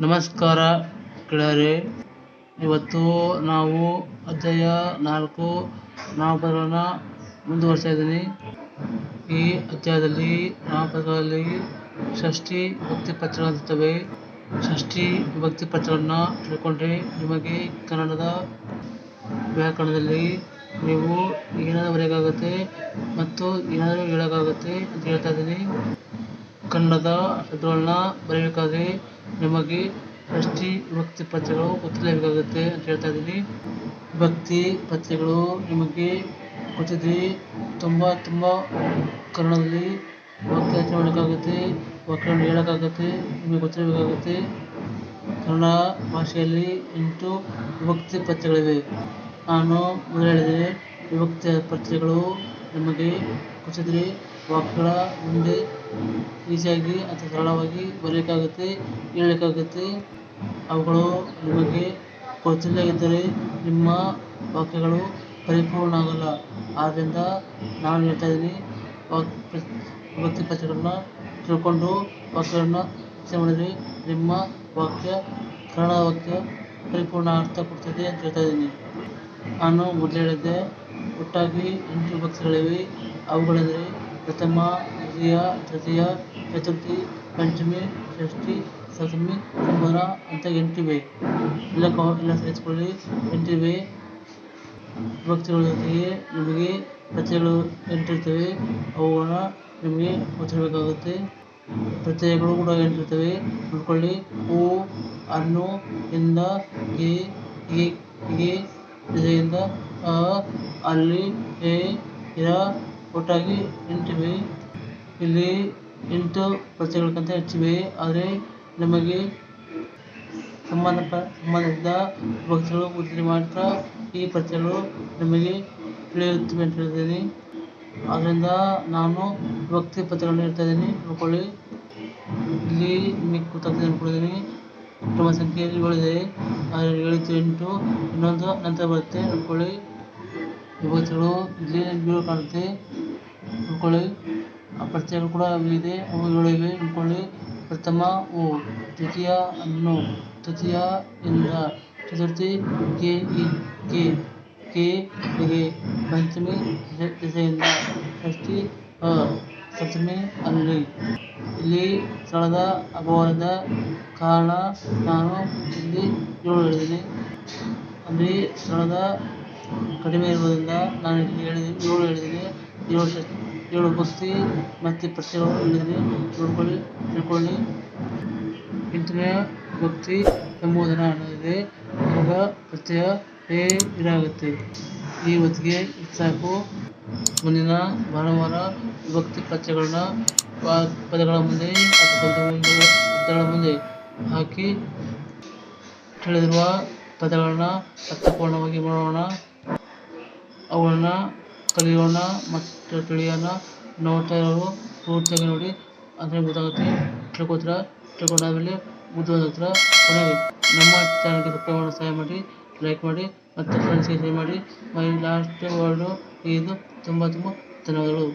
ನಮಸ್ಕಾರ ಗೆಳೆಯರೇ ಇವತ್ತು ನಾವು ಅಧ್ಯಾಯ ನಾಲ್ಕು ನಾಮಪದಗಳನ್ನು ಮುಂದುವರಿಸ್ತಾ ಇದ್ದೀನಿ. ಈ ಅಧ್ಯಾಯದಲ್ಲಿ ನಾಮಪದಗಳಲ್ಲಿ ಷಷ್ಠಿ ವಿಭಕ್ತಿ ಪತ್ರಗಳಿರ್ತವೆ ಷಷ್ಠಿ ವಿಭಕ್ತಿ ಪತ್ರಗಳನ್ನ ತಿಳ್ಕೊಂಡ್ರೆ ನಿಮಗೆ ಕನ್ನಡದ ವ್ಯಾಕರಣದಲ್ಲಿ ನೀವು ಏನಾದರೂ ಬರೆಯೋಕ್ಕಾಗುತ್ತೆ ಮತ್ತು ಏನಾದರೂ ಹೇಳೋಕ್ಕಾಗುತ್ತೆ ಅಂತ ಹೇಳ್ತಾ ಇದ್ದೀನಿ. ಕನ್ನಡದ ಶಬ್ದಗಳನ್ನ ಬರೆಯಬೇಕಾದ್ರೆ ನಿಮಗೆ ಷಷ್ಠಿ ವಿಭಕ್ತಿ ಪತ್ರಗಳು ಗೊತ್ತಿರಲೇಬೇಕಾಗುತ್ತೆ ಅಂತ ಹೇಳ್ತಾ ಇದ್ದೀನಿ. ವಿಭಕ್ತಿ ಪತ್ರಗಳು ನಿಮಗೆ ಗೊತ್ತಿದ್ರೆ ತುಂಬ ತುಂಬ ಕನ್ನಡದಲ್ಲಿ ವಾಕ್ಯಾರ್ಥ ಮಾಡೋಕ್ಕಾಗುತ್ತೆ ವ್ಯಾಕರಣ ಹೇಳೋಕ್ಕಾಗುತ್ತೆ ನಿಮಗೆ ಗೊತ್ತಿರಬೇಕಾಗುತ್ತೆ ಕನ್ನಡ ಭಾಷೆಯಲ್ಲಿ ಎಂಟು ವಿಭಕ್ತಿ ಪತ್ರಗಳಿವೆ ನಾನು ಮೊದಲು ಹೇಳಿದೆ, ವಿಭಕ್ತಿ ಪತ್ರಗಳು ನಿಮಗೆ ಗೊತ್ತಿದ್ರೆ ವಾಕ್ಯಗಳ ಮುಂದೆ ಈಸಿಯಾಗಿ ಅಥವಾ ಸರಳವಾಗಿ ಬರೆಯೋಕ್ಕಾಗುತ್ತೆ ಹೇಳಲಿಕ್ಕಾಗುತ್ತೆ. ಅವುಗಳು ನಿಮಗೆ ಗೊತ್ತಿಲ್ಲ ಇದ್ದರೆ ನಿಮ್ಮ ವಾಕ್ಯಗಳು ಪರಿಪೂರ್ಣ ಆಗಲ್ಲ ಆದ್ದರಿಂದ ನಾನು ಹೇಳ್ತಾ ಇದ್ದೀನಿ, ವಾಕ್ ಭಕ್ತಿ ಪತ್ರಗಳನ್ನ ತಿಳ್ಕೊಂಡು ವಾಕ್ಯಗಳನ್ನ ನಿಮ್ಮ ವಾಕ್ಯ ಕನ್ನಡ ವಾಕ್ಯ ಪರಿಪೂರ್ಣ ಅರ್ಥ ಕೊಡ್ತದೆ ಅಂತ ಹೇಳ್ತಾ ಇದ್ದೀನಿ. ನಾನು ಮೊದಲು ಹೇಳಿದ್ದೆ, ಒಟ್ಟಾಗಿ ಎಂಟು ವಿಭಕ್ತಿಗಳಿವೆ ಅವುಗಳೆಂದರೆ ಪ್ರಥಮ, ದ್ವಿತೀಯ, ತೃತೀಯ, ಚತುರ್ಥಿ, ಪಂಚಮಿ, ಷಷ್ಠಿ, ಸಪ್ತಮಿ ಸಂಬೋಧನ ಅಂತ ಎಂಟಿವೆ. ಎಲ್ಲ ಕಾ, ಎಲ್ಲ ಸೇರಿಸ್ಕೊಳ್ಳಿ ಎಂಟಿವೆ. ವಿಭಕ್ತಿಗಳ ಜೊತೆಗೆ ನಿಮಗೆ ಪ್ರತ್ಯಯಗಳು ಎಂಟಿರ್ತವೆ. ಅವುಗಳನ್ನ ನಿಮಗೆ ಗೊತ್ತಿರಬೇಕಾಗುತ್ತೆ. ಪ್ರತ್ಯಯಗಳು ಕೂಡ ಎಂಟಿರ್ತವೆ. ನೋಡ್ಕೊಳ್ಳಿ. ಹೂ ಹಣ್ಣು ಇಂದ, ಗೆ ಗೆ ಗೆ ಇದರಿಂದ ಅ, ಅಲ್ಲಿ, ಎ, ಇರ ಒಟ್ಟಾಗಿ ಎಂಟಿವೆ ಇಲ್ಲಿ ಎಂಟು ಪ್ರತ್ಯಯಗಳಿಗಿಂತ ಹೆಚ್ಚಿವೆ. ಆದರೆ ನಮಗೆ ಸಂಬಂಧಪ, ಸಂಬಂಧದಿಂದ ಭಕ್ತರು ಗೊತ್ತಿದ್ರೆ ಮಾತ್ರ ಈ ಪ್ರತ್ಯಯಗಳು ನಮಗೆ ತಿಳಿಯುತ್ತವೆ ಅಂತ ಹೇಳ್ತೀನಿ ಆದ್ದರಿಂದ ನಾನು ಭಕ್ತಿ ಪತ್ರಗಳನ್ನು ಹೇಳ್ತಾ ಇದ್ದೀನಿ. ನೋಡ್ಕೊಳ್ಳಿ. ಇಲ್ಲಿ ನಿಮಗೆ ಗೊತ್ತಾಗ್ತದೆ ಅಂದ್ಕೊಂಡಿದ್ದೀನಿ. ಕುಟುಂಬ ಸಂಖ್ಯೆಯಲ್ಲಿ ಏಳಿದೆ ಆದರೆ ಏಳಿತ್ತು ಎಂಟು, ಇನ್ನೊಂದು, ನಂತರ ಬರುತ್ತೆ. ನೋಡ್ಕೊಳ್ಳಿ. ವಿಭಕ್ತಿಗಳು ಇಲ್ಲಿ ಕಾಣುತ್ತೆ. ನೋಡ್ಕೊಳ್ಳಿ ಆ ಕೂಡ ಇದೆ ಅವು ಏಳು ಇವೆ ಪ್ರಥಮ ಓ ದ್ವಿತೀಯ ಅನ್ನು, ತೃತೀಯ ಇಂದ ಚತುರ್ಥಿ ಕೆ, ಇ, ಕೆ ಕೆ ಎ ಪಂಚಮಿ ದೆಸೆಯಿಂದ ಷಷ್ಠಿ, ಅ, ಸಪ್ತಮಿ ಅಲ್ಲಿ ಇಲ್ಲಿ ಸ್ಥಳದ ಅಭಾವದ ಕಾರಣ ನಾನು ಇಲ್ಲಿ ಏಳು ಹೇಳಿದ್ದೀನಿ. ಅಲ್ಲಿ ಸ್ಥಳದ ಕಡಿಮೆ ಇರುವುದರಿಂದ ನಾನು ಇಲ್ಲಿ ಹೇಳಿದ್ದೀನಿ ಏಳು ಹೇಳಿದ್ದೀನಿ. ಏಳು ಶ ಏಳು ಭಕ್ತಿ ಮತ್ತು ಪ್ರತ್ಯಯಗಳು ಹೇಳಿದ್ದೀನಿ ನೋಡ್ಕೊಳ್ಳಿ, ತಿಳ್ಕೊಳ್ಳಿ. ಎಂಟನೇ ಭಕ್ತಿ ಸಂಬೋಧನ ಅನ್ನೋದಿದೆ ಆವಾಗ ಪ್ರತ್ಯಯ ಹೇ ಇದಾಗುತ್ತೆ. ಈ ಹೊತ್ತಿಗೆ ಸಾಕು. ಮುಂದಿನ ಭಾನುವಾರ ವಿಭಕ್ತಿ ಪ್ರತ್ಯಯಗಳನ್ನ ಪದಗಳ ಮುಂದೆ ಪದಗಳ ಮುಂದೆ ಹಾಕಿ ತಿಳಿದಿರುವ ಪದಗಳನ್ನ ಅರ್ಥಪೂರ್ಣವಾಗಿ ಮಾಡೋಣ. ಅವುಗಳನ್ನ ಕಲಿಯೋಣ ಮತ್ತು ತಿಳಿಯೋಣ ನೋಡ್ತಾ ಇರೋರು ಪೂರ್ತಿಯಾಗಿ ನೋಡಿ. ಅಂದರೆ ಗೊತ್ತಾಗುತ್ತೆ. ತಿಳ್ಕೊತೀರ? ತಿಳ್ಕೊಂಡಾದ್ಮೇಲೆ ಬುದ್ಧಿವಂತರ ಕೊನೆಗೆ ನಮ್ಮ ಚಾನಲ್ಗೆ ಸಬ್ಸ್ಕ್ರೈಬ್ ಸಹಾಯ ಮಾಡಿ ಲೈಕ್ ಮಾಡಿ ಮತ್ತು ಫ್ರೆಂಡ್ಸ್ಗೆ ಶೇರ್ ಮಾಡಿ. ಮೈ ಲಾಸ್ಟ್ ವರ್ಡು ಇದು. ತುಂಬ ತುಂಬ ಧನ್ಯವಾದಗಳು.